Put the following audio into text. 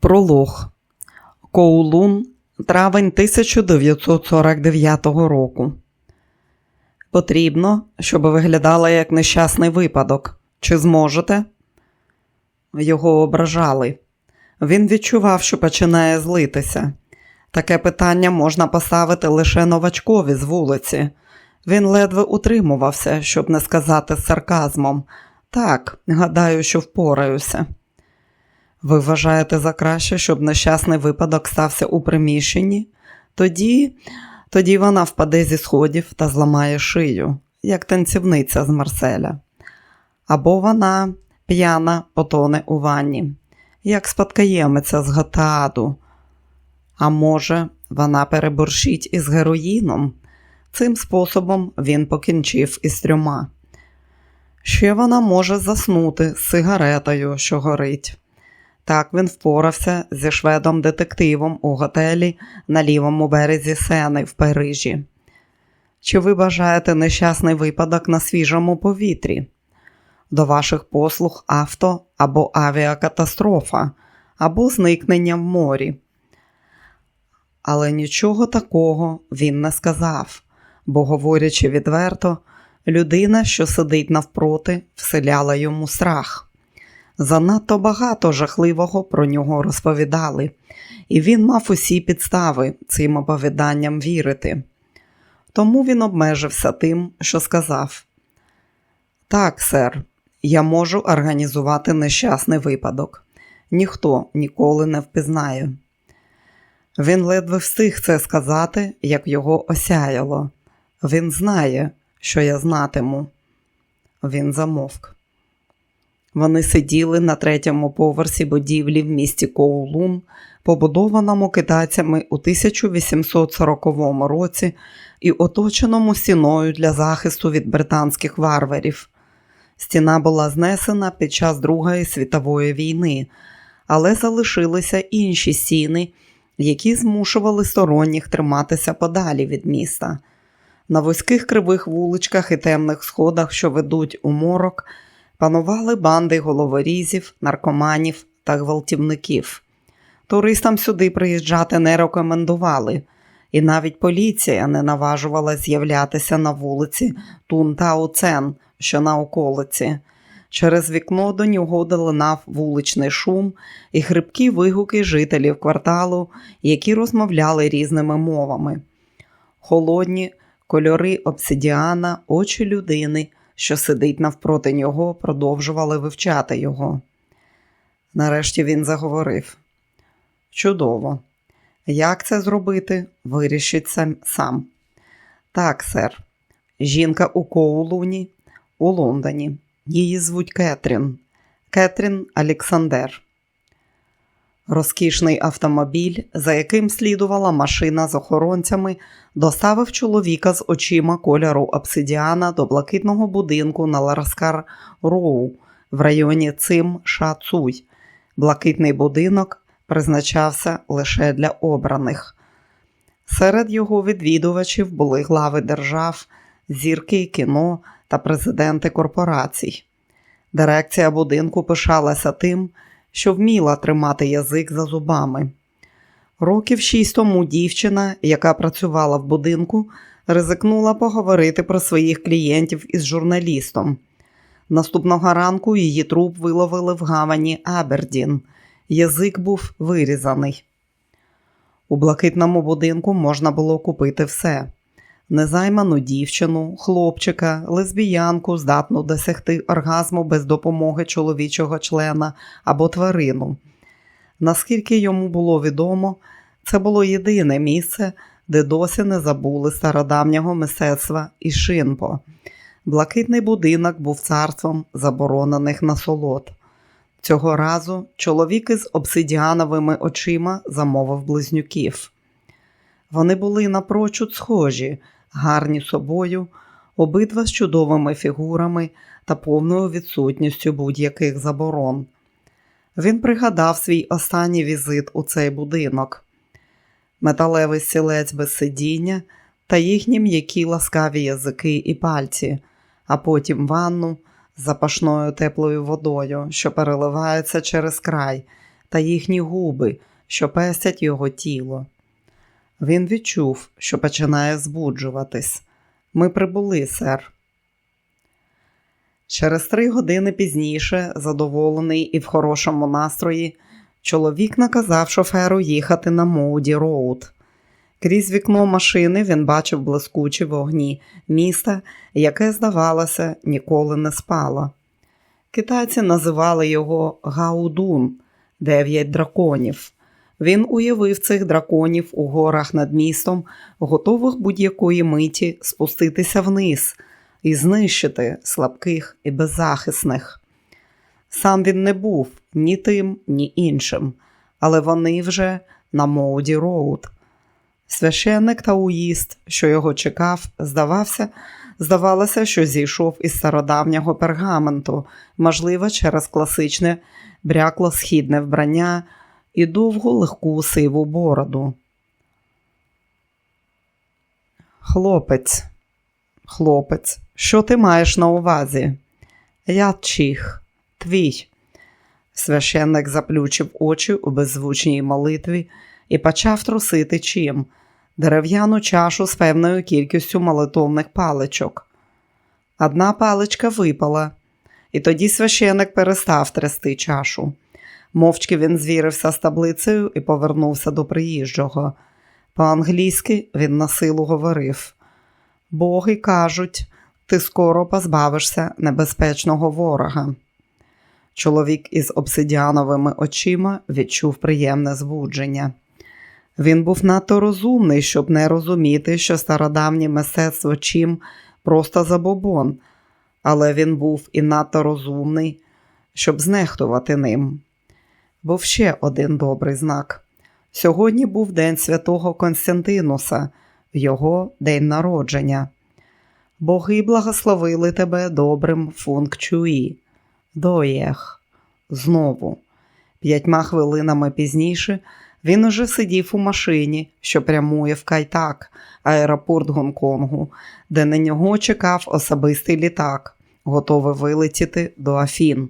Пролог Коулун, травень 1949 року. Потрібно, щоб виглядала як нещасний випадок. Чи зможете? Його ображали. Він відчував, що починає злитися. Таке питання можна поставити лише новачкові з вулиці. Він ледве утримувався, щоб не сказати з сарказмом. Так, гадаю, що впораюся. Ви вважаєте за краще, щоб нещасний випадок стався у приміщенні? Тоді, тоді вона впаде зі сходів та зламає шию, як танцівниця з Марселя. Або вона п'яна потоне у ванні, як спадкоємиця з Готааду. А може, вона переборщить із героїном. Цим способом він покінчив із трьома. Ще вона може заснути з сигаретою, що горить. Так він впорався зі шведом-детективом у готелі на лівому березі Сени в Парижі. Чи ви бажаєте нещасний випадок на свіжому повітрі? До ваших послуг авто або авіакатастрофа, або зникнення в морі. Але нічого такого він не сказав, бо, говорячи відверто, людина, що сидить навпроти, вселяла йому страх. Занадто багато жахливого про нього розповідали, і він мав усі підстави цим оповіданням вірити. Тому він обмежився тим, що сказав: Так, сер, я можу організувати нещасний випадок. Ніхто ніколи не впізнає. Він ледве встиг це сказати, як його осяяло. Він знає, що я знатиму. Він замовк. Вони сиділи на третьому поверсі будівлі в місті Коулун, побудованому китайцями у 1840 році і оточеному стіною для захисту від британських варварів. Стіна була знесена під час Другої світової війни, але залишилися інші стіни, які змушували сторонніх триматися подалі від міста. На вузьких кривих вуличках і темних сходах, що ведуть у морок, панували банди головорізів, наркоманів та гвалтівників. Туристам сюди приїжджати не рекомендували, і навіть поліція не наважувала з'являтися на вулиці Тунтауцен, що на околиці. Через вікно до нього долинав вуличний шум і хрипкі вигуки жителів кварталу, які розмовляли різними мовами. Холодні кольори обсидіана, очі людини, що сидить навпроти нього, продовжували вивчати його. Нарешті він заговорив: Чудово. Як це зробити, вирішить сам. Так, сер. Жінка у Коулуні, у Лондоні. Її звуть Кетрін. Кетрін Олександр. Розкішний автомобіль, за яким слідувала машина з охоронцями, доставив чоловіка з очима кольору обсидіана до блакитного будинку на Лараскар Роу в районі Цим Шацуй. Блакитний будинок призначався лише для обраних. Серед його відвідувачів були глави держав, зірки кіно та президенти корпорацій. Дирекція будинку пишалася тим, що вміла тримати язик за зубами. Років шість тому дівчина, яка працювала в будинку, ризикнула поговорити про своїх клієнтів із журналістом. Наступного ранку її труп виловили в гавані Абердін. Язик був вирізаний. У блакитному будинку можна було купити все: незайману дівчину, хлопчика, лесбіянку, здатну досягти оргазму без допомоги чоловічого члена або тварину. Наскільки йому було відомо, це було єдине місце, де досі не забули стародавнього мистецтва і шинпо. Блакитний будинок був царством заборонених насолод. Цього разу чоловік із обсидіановими очима замовив близнюків. Вони були напрочуд схожі, гарні собою, обидва з чудовими фігурами та повною відсутністю будь-яких заборон. Він пригадав свій останній візит у цей будинок, металевий стілець без сидіння та їхні м'які ласкаві язики і пальці, а потім ванну з запашною теплою водою, що переливається через край, та їхні губи, що пестять його тіло. Він відчув, що починає збуджуватись. Ми прибули, сер. Через три години пізніше, задоволений і в хорошому настрої, чоловік наказав шоферу їхати на Моуді Роуд. Крізь вікно машини він бачив блискучі вогні міста, яке, здавалося, ніколи не спало. Китайці називали його Гаудун дев'ять драконів. Він уявив цих драконів у горах над містом, готових будь-якої миті спуститися вниз і знищити слабких і беззахисних. Сам він не був ні тим, ні іншим, але вони вже на Моуді Роуд. Священник та уїзд, що його чекав, здавався, здавалося, що зійшов із стародавнього пергаменту, можливо, через класичне брякло східне вбрання і довгу легку сиву бороду. Хлопець, хлопець, що ти маєш на увазі? Я чих, твій. Священник заплющив очі у беззвучній молитві і почав трусити чим дерев'яну чашу з певною кількістю молитовних паличок. Одна паличка випала, і тоді священик перестав трясти чашу. Мовчки він звірився з таблицею і повернувся до приїжджого. По-англійськи він на силу говорив: Боги кажуть, ти скоро позбавишся небезпечного ворога. Чоловік із обсидіановими очима відчув приємне збудження. Він був надто розумний, щоб не розуміти, що стародавнє мистецтво чим просто забобон, але він був і надто розумний, щоб знехтувати ним. Був ще один добрий знак. Сьогодні був день святого Константинуса, його день народження. Боги благословили тебе добрим функчуї. Доєх. Знову. П'ятьма хвилинами пізніше він уже сидів у машині, що прямує в Кайтак, аеропорт Гонконгу, де на нього чекав особистий літак, готовий вилетіти до Афін.